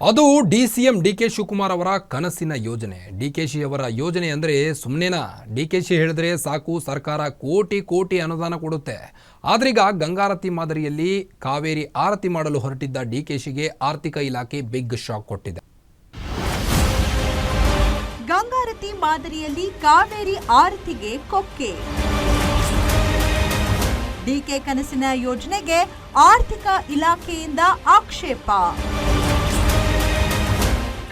ಅದು D C M D K Shivakumar ಅವರ ಕನಸಿನ ಯೋಜನೆ. ಡಿ ಕೆ ಶಿ ಅವರ ಯೋಜನೆ ಅಂದರೆ ಸುಮ್ಮನೆನಾ ಡಿ ಕೆ ಶಿ ಹೇಳಿದ್ರೆ ಸಾಕು, ಸರ್ಕಾರ ಕೋಟಿ ಕೋಟಿ ಅನುದಾನ ಕೊಡುತ್ತೆ. ಆದ್ರೀಗ ಗಂಗಾರತಿ ಮಾದರಿಯಲ್ಲಿ ಕಾವೇರಿ ಆರತಿ ಮಾಡಲು ಹೊರಟಿದ್ದ ಡಿ ಕೆ ಶಿಗೆ ಆರ್ಥಿಕ ಇಲಾಖೆ ಬಿಗ್ ಶಾಕ್ ಕೊಟ್ಟಿದೆ. ಗಂಗಾರತಿ ಮಾದರಿಯಲ್ಲಿ ಕಾವೇರಿ ಆರತಿಗೆ ಕೊಕ್ಕೆ. ಡಿಕೆ ಕನಸಿನ ಯೋಜನೆಗೆ ಆರ್ಥಿಕ ಇಲಾಖೆಯಿಂದ ಆಕ್ಷೇಪ.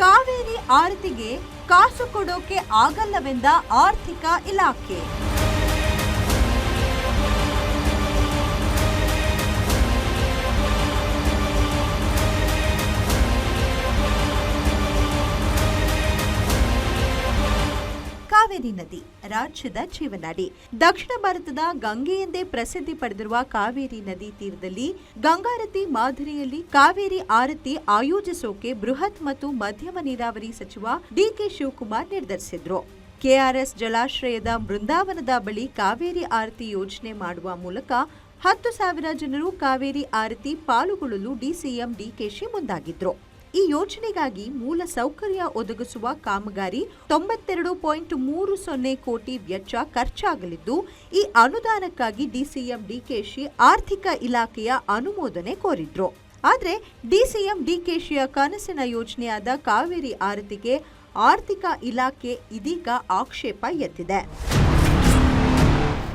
ಕಾವೇರಿ ಆರತಿಗೆ ಕಾಸು ಕೊಡೋಕೆ ಆಗಲ್ಲವೆಂದ ಆರ್ಥಿಕ ಇಲಾಖೆ. ಕಾವೇರಿ ನದಿ, ರಾಜ್ಯದ ಜೀವನಾಡಿ. ದಕ್ಷಿಣ ಭಾರತದ ಗಂಗೆ ಎಂದೇ ಪ್ರಸಿದ್ಧಿ ಪಡೆದಿರುವ ಕಾವೇರಿ ನದಿ ತೀರದಲ್ಲಿ ಗಂಗಾರತಿ ಮಾದರಿಯಲ್ಲಿ ಕಾವೇರಿ ಆರತಿ ಆಯೋಜಿಸೋಕೆ ಬೃಹತ್ ಮತ್ತು ಮಧ್ಯಮ ನೀರಾವರಿ ಸಚಿವ ಡಿಕೆ ಶಿವಕುಮಾರ್ ನಿರ್ಧರಿಸಿದ್ರು. ಕೆಆರ್ಎಸ್ ಜಲಾಶ್ರಯದ ಬೃಂದಾವನದ ಬಳಿ ಕಾವೇರಿ ಆರತಿ ಯೋಜನೆ ಮಾಡುವ ಮೂಲಕ ಹತ್ತು ಸಾವಿರ ಜನರು ಕಾವೇರಿ ಆರತಿ ಪಾಲ್ಗೊಳ್ಳಲು ಡಿಸಿಎಂ ಡಿಕೆಶಿ ಮುಂದಾಗಿದ್ರು. ಈ ಯೋಜನೆಗಾಗಿ ಮೂಲ ಸೌಕರ್ಯ ಒದಗಿಸುವ ಕಾಮಗಾರಿ ತೊಂಬತ್ತೆರಡು ಪಾಯಿಂಟ್ ಮೂರು ಸೊನ್ನೆ ಕೋಟಿ ವೆಚ್ಚ ಖರ್ಚಾಗಲಿದ್ದು, ಈ ಅನುದಾನಕ್ಕಾಗಿ ಡಿಸಿಎಂ ಡಿಕೆಶಿ ಆರ್ಥಿಕ ಇಲಾಖೆಯ ಅನುಮೋದನೆ ಕೋರಿದ್ರು. ಆದರೆ, ಡಿಸಿಎಂ ಡಿಕೆಶಿಯ ಕನಸಿನ ಯೋಜನೆಯಾದ ಕಾವೇರಿ ಆರತಿಗೆ ಆರ್ಥಿಕ ಇಲಾಖೆ ಇದೀಗ ಆಕ್ಷೇಪ ಎತ್ತಿದೆ.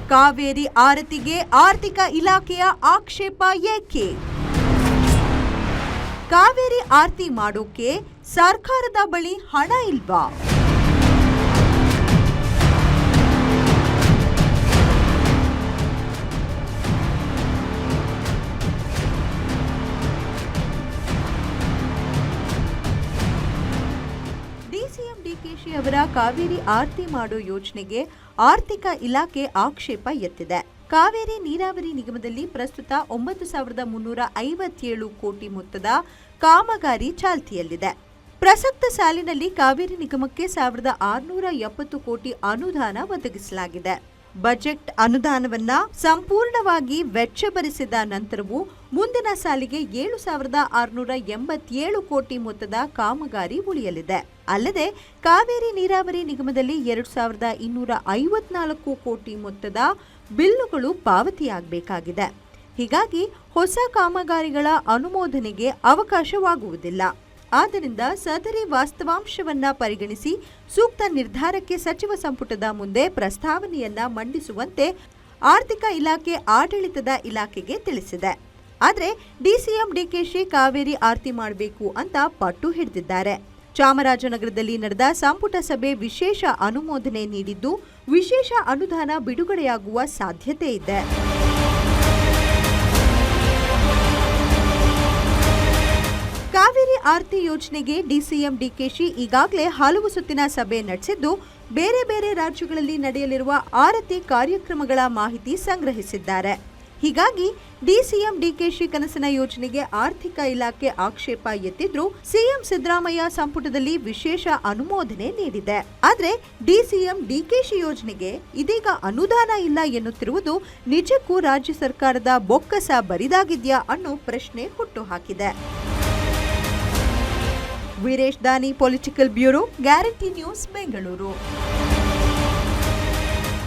ಕಾವೇರಿ ಆರತಿಗೆ ಆರ್ಥಿಕ ಇಲಾಖೆಯ ಆಕ್ಷೇಪ ಏಕೆ? ಕಾವೇರಿ ಆರತಿ ಮಾಡೋಕೆ ಸರ್ಕಾರದ ಬಳಿ ಹಣ ಇಲ್ವಾ? ಡಿಸಿಎಂ ಅವರ ಕಾವೇರಿ ಆರತಿ ಮಾಡೋ ಯೋಜನೆಗೆ ಆರ್ಥಿಕ ಇಲಾಖೆ ಆಕ್ಷೇಪ ಎತ್ತಿದೆ. ಕಾವೇರಿ ನೀರಾವರಿ ನಿಗಮದಲ್ಲಿ ಪ್ರಸ್ತುತ ಒಂಬತ್ತು ಸಾವಿರದ ಮುನ್ನೂರ ಐವತ್ತೇಳು ಕೋಟಿ ಮೊತ್ತದ ಕಾಮಗಾರಿ ಚಾಲ್ತಿಯಲ್ಲಿದೆ. ಪ್ರಸಕ್ತ ಸಾಲಿನಲ್ಲಿ ಕಾವೇರಿ ನಿಗಮಕ್ಕೆ ಸಾವಿರದ ಆರುನೂರ ಎಪ್ಪತ್ತು ಕೋಟಿ ಅನುದಾನ ಒದಗಿಸಲಾಗಿದೆ. ಬಜೆಟ್ ಅನುದಾನವನ್ನ ಸಂಪೂರ್ಣವಾಗಿ ವೆಚ್ಚ ಭರಿಸಿದ ನಂತರವೂ ಮುಂದಿನ ಸಾಲಿಗೆ ಏಳು ಸಾವಿರದ ಆರುನೂರ ಎಂಬತ್ತೇಳು ಕೋಟಿ ಮೊತ್ತದ ಕಾಮಗಾರಿ ಉಳಿಯಲಿದೆ. ಅಲ್ಲದೆ ಕಾವೇರಿ ನೀರಾವರಿ ನಿಗಮದಲ್ಲಿ ಎರಡು ಸಾವಿರದ ಇನ್ನೂರ ಐವತ್ನಾಲ್ಕು ಕೋಟಿ ಮೊತ್ತದ ಬಿಲ್ಲುಗಳು ಪಾವತಿಯಾಗಬೇಕಾಗಿದೆ. ಹೀಗಾಗಿ ಹೊಸ ಕಾಮಗಾರಿಗಳ ಅನುಮೋದನೆಗೆ ಅವಕಾಶವಾಗುವುದಿಲ್ಲ. ಆದ್ದರಿಂದ ಸದರಿ ವಾಸ್ತವಾಂಶವನ್ನ ಪರಿಗಣಿಸಿ ಸೂಕ್ತ ನಿರ್ಧಾರಕ್ಕೆ ಸಚಿವ ಸಂಪುಟದ ಮುಂದೆ ಪ್ರಸ್ತಾವನೆಯನ್ನ ಮಂಡಿಸುವಂತೆ ಆರ್ಥಿಕ ಇಲಾಖೆ ಆಡಳಿತದ ಇಲಾಖೆಗೆ ತಿಳಿಸಿದೆ. ಆದರೆ ಡಿಸಿಎಂ ಡಿಕೆಶಿ ಕಾವೇರಿ ಆರತಿ ಮಾಡಬೇಕು ಅಂತ ಪಟ್ಟು ಹಿಡಿದಿದ್ದಾರೆ. ಚಾಮರಾಜನಗರದಲ್ಲಿ ನಡೆದ ಸಂಪುಟ ಸಭೆ ವಿಶೇಷ ಅನುಮೋದನೆ ನೀಡಿದ್ದು ವಿಶೇಷ ಅನುದಾನ ಬಿಡುಗಡೆಯಾಗುವ ಸಾಧ್ಯತೆ ಇದೆ. ಕಾವೇರಿ ಆರ್ತಿ ಯೋಜನೆಗೆ ಡಿಸಿಎಂ ಡಿಕೆಶಿ ಈಗಾಗಲೇ ಹಲವು ಸುತ್ತಿನ ಸಭೆ ನಡೆಸಿದ್ದು, ಬೇರೆ ಬೇರೆ ರಾಜ್ಯಗಳಲ್ಲಿ ನಡೆಯಲಿರುವ ಆರತಿ ಕಾರ್ಯಕ್ರಮಗಳ ಮಾಹಿತಿ ಸಂಗ್ರಹಿಸಿದ್ದಾರೆ. ಹೀಗಾಗಿ ಡಿಸಿಎಂ ಡಿಕೆಶಿ ಕನಸಿನ ಯೋಜನೆಗೆ ಆರ್ಥಿಕ ಇಲಾಖೆ ಆಕ್ಷೇಪ ಎತ್ತಿದ್ರು, ಸಿಎಂ ಸಿದ್ದರಾಮಯ್ಯ ಸಂಪುಟದಲ್ಲಿ ವಿಶೇಷ ಅನುಮೋದನೆ ನೀಡಿದೆ. ಆದರೆ ಡಿಸಿಎಂ ಡಿಕೆಶಿ ಯೋಜನೆಗೆ ಇದೀಗ ಅನುದಾನ ಇಲ್ಲ ಎನ್ನುತ್ತಿರುವುದು ನಿಜಕ್ಕೂ ರಾಜ್ಯ ಸರ್ಕಾರದ ಬೊಕ್ಕಸ ಬರಿದಾಗಿದ್ಯಾ ಅನ್ನೋ ಪ್ರಶ್ನೆ ಹುಟ್ಟುಹಾಕಿದೆ Veeresh Dani political bureau guarantee news Bengaluru.